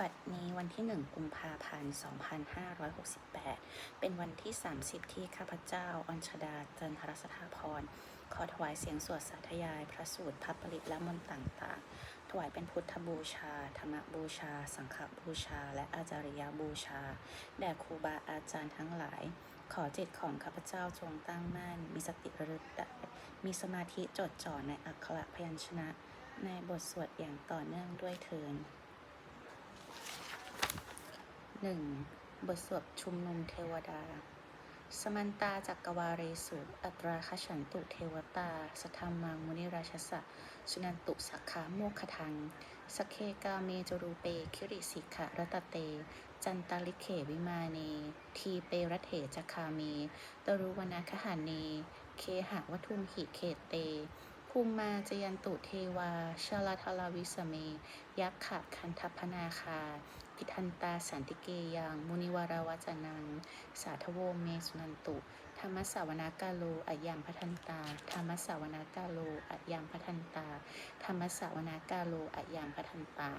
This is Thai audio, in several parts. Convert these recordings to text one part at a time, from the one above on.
บัดนี้วันที่ 1 กุมภาพันธ์ 2568 เป็นวันที่ 30 ที่ข้าพเจ้า อัญชดา จันทรสถาพร ขอถวายเสียงสวดสาธยาย พระสูตรพระปริตและมนต์ต่างๆ ถวายเป็นพุทธบูชา ธรรมบูชา สังฆบูชา และอาจาริยบูชา แด่ครูบาอาจารย์ทั้งหลาย ขอจิตของข้าพเจ้าจงตั้งมั่น มีสติระลึกได้มีสมาธิจดจ่อในอักขระพยัญชนะ ในบทสวดอย่างต่อเนื่องด้วยเทิน 1. บทสวดชุมนุมเทวดา สมันตาจักกวาเรสุอัตราคฉันตุเทวตา สธรรมังมุนิราชสะสุนันตุสักขาโมคทังสเคกาเมจรูเปคิริสิขะรตเต จันตาลิเขวิมาเน ทีเปรเถจคาเมตรุวนาคหาเน เคหะวัทุมหิเขเต ภูมิมาจยันตุเทวา ชาลาทลาวิสเม ยักขะคันทัพนาคาพิทันตาสันติเกยัง มุนิวาราวจนัง สาธโวเมสุนันตุ ธรรมสาวนากาโลอะยังพัทันตา ธรรมสาวนากาโลอะยังพัทันตา ธรรมสาวนากาโลอะยังพัทันตา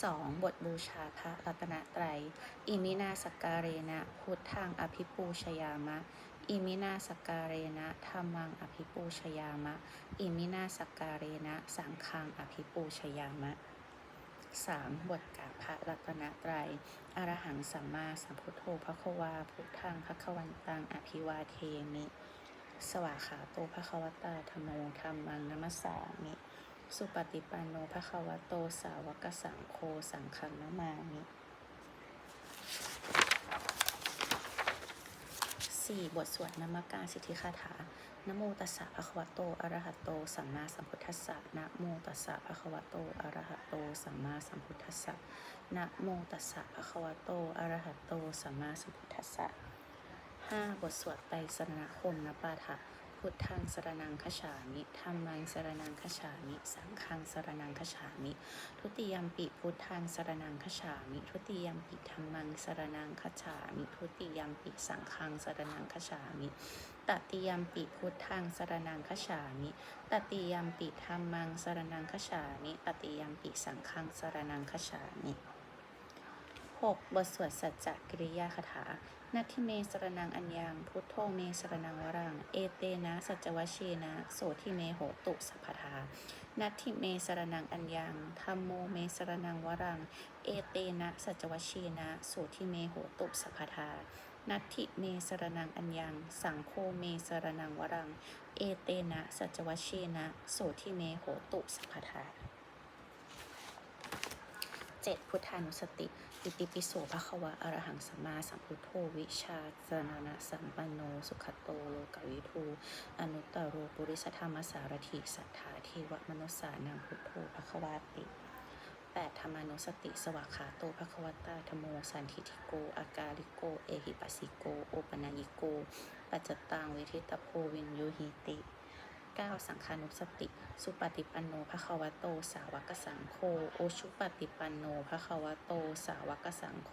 2. บทบูชาพระรัตนตรัย อิมินาสกการเรนะ พุทธังอภิปูชยามะ อิมินาสการเรนะธรรมังอภิปูชยามะ อิมินาสการเรนะสังฆังอภิปูชยามะ 3. บทกาพระรัตนตรัย อรหังสัมมาสัมพุทโธพระควาพุทธังพระควันตังอภิวาเทมิ สวาขาโตพระควตาธรรมโมธรรมังนัมสามิ สุปฏิปันโนพระควโตสาวกสังโฆสังฆังนามามิ 4. บทสวดนามการสิทธิคาถานโมตัสสะภะคะวะโตอะระหะโต สัมมาสัมพุทธัสสะนะโมตัสสะภะคะวะโตอะระหะโต สัมมาสัมพุทธัสสะนะโมตัสสะภะคะวะโตอะระหะโต สัมมาสัมพุทธัสสะ 5. บทสวดไปสรณคมนปาถะ พุทธังสรนังคฉามิธรรมังสรนังคฉามิ สังฆังสรนังคฉามิ ทุติยมปิพุทธังสรนังคฉามิ ทุติยมปิธรรมังสรนังคฉามิ ทุติยมปิสังฆังสรนังคฉามิตติยมปิพุทธังสรนังคฉามิตติยมปิธรรมังสรนังคฉามิตติยมปิสังฆังสรนังคฉามิ 6. บทสวดสัจจกิริยาคาถานัตทิเมสรนังอัญญัง พุทโธเมสรนังวรัง เอเตนะ สัจวชเชนะ โสทิเมโหตุสัพพทานัตทิเมสรนังอัญญังธรรมโมเมสรนังวรัง เอเตนะ สัจวชเชนะ โสทิเมโหตุสัพพทานัตถิเมสรนังอัญญัง สังโฆเมสรนังวรัง เอเตนะ สัจวชเชนะ โสทิเมโหตุสัพพทา 7. พุทธานุสติ อิติปิโสภะควะอรหังสัมมาสัมพุทโธวิชาจรณะสัมปันโน สุขโตโลกวิทูอนุตตโรปุริสธรรมสารถิสัทธาเทวมนุสสานังพุทโธภควาติ 8. ธรรมานุสติ สวากขาโตภควตาธโม สันทิทิโก อากาลิโก เอหิปัสสิโก โอปนายิโก ปัจจตังเวทิตโพวินโยหิติ 9. สังฆานุสติ สุปฏิปันโนภะคะวะโต สาวกสังโฆโอชุปฏิปันโนภะคะวะโต สาวกสังโฆ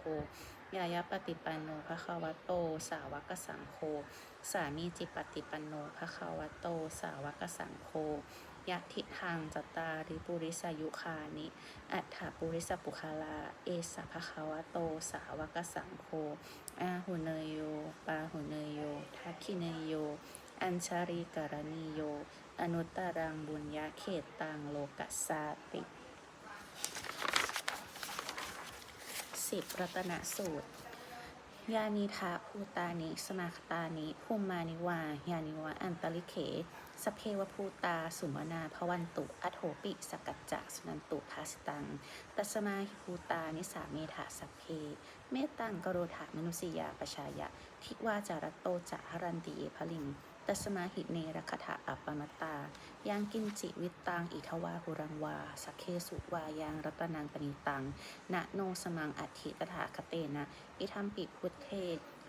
ยายาปฏิปันโนภะคะวะโต สาวกสังโฆสามีจิปฏิปันโนภะคะวะโต สาวกสังโฆยะทิทางจตาริปุริสยุคานิอัฏฐปุริสปุคาลา เอสภะคะวะโต สาวกสังโฆอาหุเนยโย ปาหุเนยโยทักขิเนยโย อัญชริกรณีโย อนุตตรังบุญญาเขตตังโลกัสสาติสิบรัตนสูตร ยานิทาภูตานิสมาคตานิภูมานิวา ยานิวะอันตลิเขสเพวภูตา สุมนาพวันตุ อโถปิ สกัจจะสุนันตุภาสตัง ตัสมาหิภูตา นิสาเมถาสัพเพ เมตตังกโรธามนุสยาปชายะ ทิวาจารตโตจะหรันติเอพลิง ตัสมาหิเนรคถาอัปปมตตายังกินจิวิตตัง อิทวาหุรังวา สักเคสุวายังรัตนังปณิตังนะโนสมังอัติตถาคเตนะ อิทัมปิพุทเท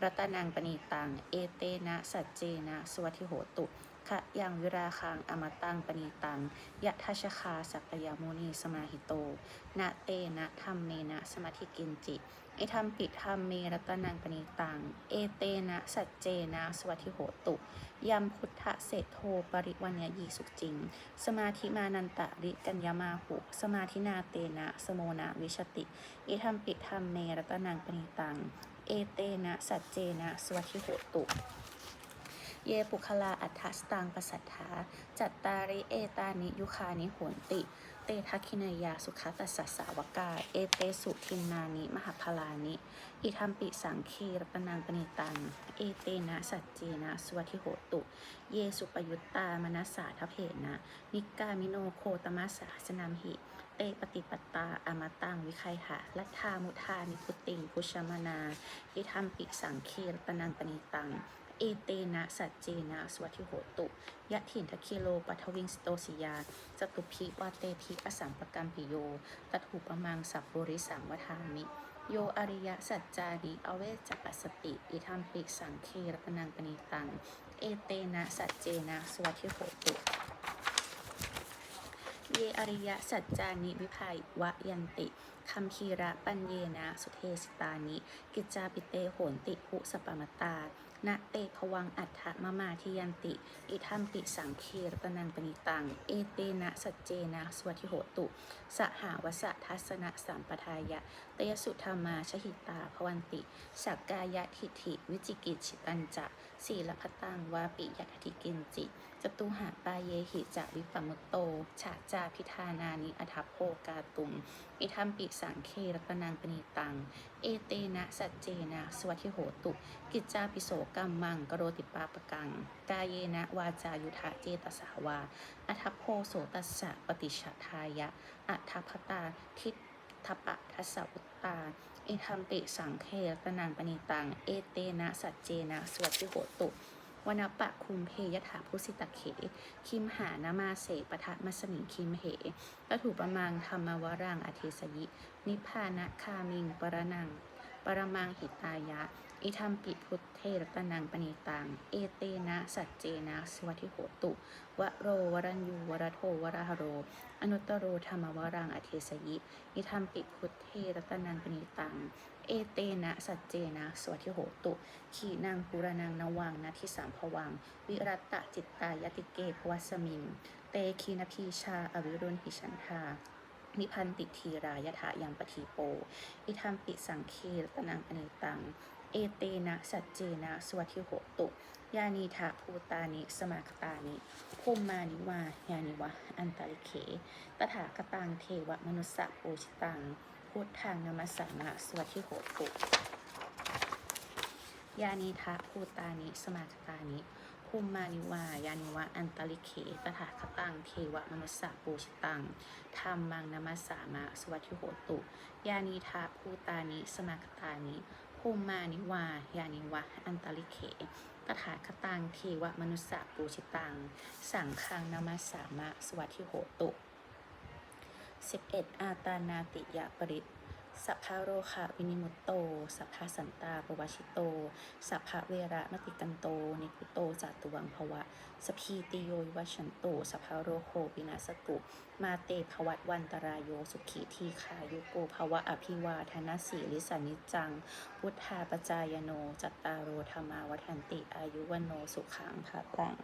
รัตนังปณิตัง เอเตนะ สัจเจนะสวัติโหตุขะยังวิราคังอมตังปณีตังยะทัชคาสัพยามุนีสมาหิโตนะเตนะธรรมเมนะสมาธิกินจิไอธรรมปิธรรมเมรัตนังปณีตัง เอเตนะ สัจเจนะสวัสทิโหตุยัมพุทธเศโทปริวัญญยีสุขจริง สมาธิมานันตะริกัญญามาหุ สมาธินาเตนะ สโมนาวิชติเอธรรมปิธรรมเมรัตนังปณีตังเอเตนะสัจเจนะสวัสทิโหตุ เยปุคลาอัฏฐสตังปสัทธาจัตตาริเอตานิยุคานิโหนติ ทักขินายาสุขตัสสะสาวกา เอเตสุทินนานิ มหาพลานิ อิทัมปิสังคีรตนังปณิตัง เอเตนะสัจเจนะสวัทิโหตุ เยสุปยุตตามนัสสาทเพนะ นิกามิโนโคตมัสสาสนามหิ เตปฏิปตาอมตังวิคัยหะลัทธามุทานิพุติงพุชมนา อิทัมปิสังคีรตนังปณิตัง เอเตนะสัจเจนะสวัทิโหตุยะถินทะคิโลปัทวิงสโตสิยาจตุพิวาเตพิอสัมปกัมปิโยตถุปมังสัพปุริสังวทามิโยอริยสัจจานิอเวจปัสสติ อิทัมปิสังเครตนังปณิตัง เอเตนะสัจเจนะสวัทิโหตุเยอริยสัจจานิวิภัยวะยันติ คัมคีระปัญเยนะสุเทสิตานิ กิจจาปิเตโหนติภุสปมตานะเตภวังอัฏฐมมาทิยันติ อิทัมปิสังคีรตนันปณิตัง เอเตนะสัจเจนะสวัทิโหตุ สหาวสทัสนะสัมปทายะ เตยสุธรรมาชหิตาภวันติ สักกายะทิฐิ วิจิกิจฉิตันจะศีลพตังวาปิยะทิกินจิจตุหาปาเยหิจะวิปมุตโต ฉาจาพิธานานิอทัพโพกาตุม อิทัมปิสังเครตนังปณีตัง เอเตนะสัจเจนะสวัทิโหตุ กิจจาปิโสกัมมังกโรติปาปกัง กายเยนะวาจายุทธาเจตสาวาอทัพโพโสตัสสะปฏิชทายะ อัทัพพตาทิฏฐปะทัสสะอุตตาอิทัมปิสังเครตนังปณีตัง เอเตนะสัจเจนะสวัทิโหตุ วนาปะคุมเพยถาพุสิตะเข คิมหานามาเสปทะมัสมิงคิมเหตถูประมังธรรมวรังอเทสยิ นิพานะคามิงปรนัง ปรมังหิตายะ อิทัมปิพุทเทรตนังปณีตัง เอเตนะ สัจเจนะสวัทิโหตุ วโรวรัญยูวรโทวรหโร อนุตตโรธรรมวรังอเทสยิ อิทัมปิพุทเทรตนังปณีตัง เอเตนะสัจเจนะสวัทิโหตุ ขีนางปุรนังนวังนาทิสามภวัง วิรัตตจิตตายติเกภวัสมิง เตคีนพีชาอวิรุณหิชันทานิพันติทีรายถายังปทีโป อิทัมปิสังคีรตนังอเนตัง เอเตนะสัจเจนะสวัทิโหตุ ยานีทาภูตานิ สมาคตานิภูมมานิวา ยานิวะ อันตริเขตถาคตังเทวมนุสสะปูชิตัง พุทธังนมัสสานะสวัทิโหตุยานิทะภูตานิ สมาคตานิภูมิมานิวายานิวะอันตริเขตถาคตังเทวมนุสสะปูชิตังธรรมังนามัสสามะสวัสทิโหตุ ยานิทะภูตานิ สมาคตานิภูมิมานิวายานิวะอันตริเขตถาคตังเทวมนุสสะปูชิตัง สังฆังนามัสสามะสวัสทิโหตุ 11 อาตานาติยะปริตสัพพะโรคะวินิมุตโต สัพพะสันตาปวชิโต สัพพะเวระมติกันโต นิพุโตจาตุวังภวะ สพีติโยวิวัชชันโต สัพพะโรโควินาสตุ มาเตภวัตวันตรายโยสุขีทีขายุโกภวะอภิวาทนาสีลิสานิจัง พุทธาปจายโน จัตตารโอธรรมาวัันติอายุวันโนสุขังภะลัง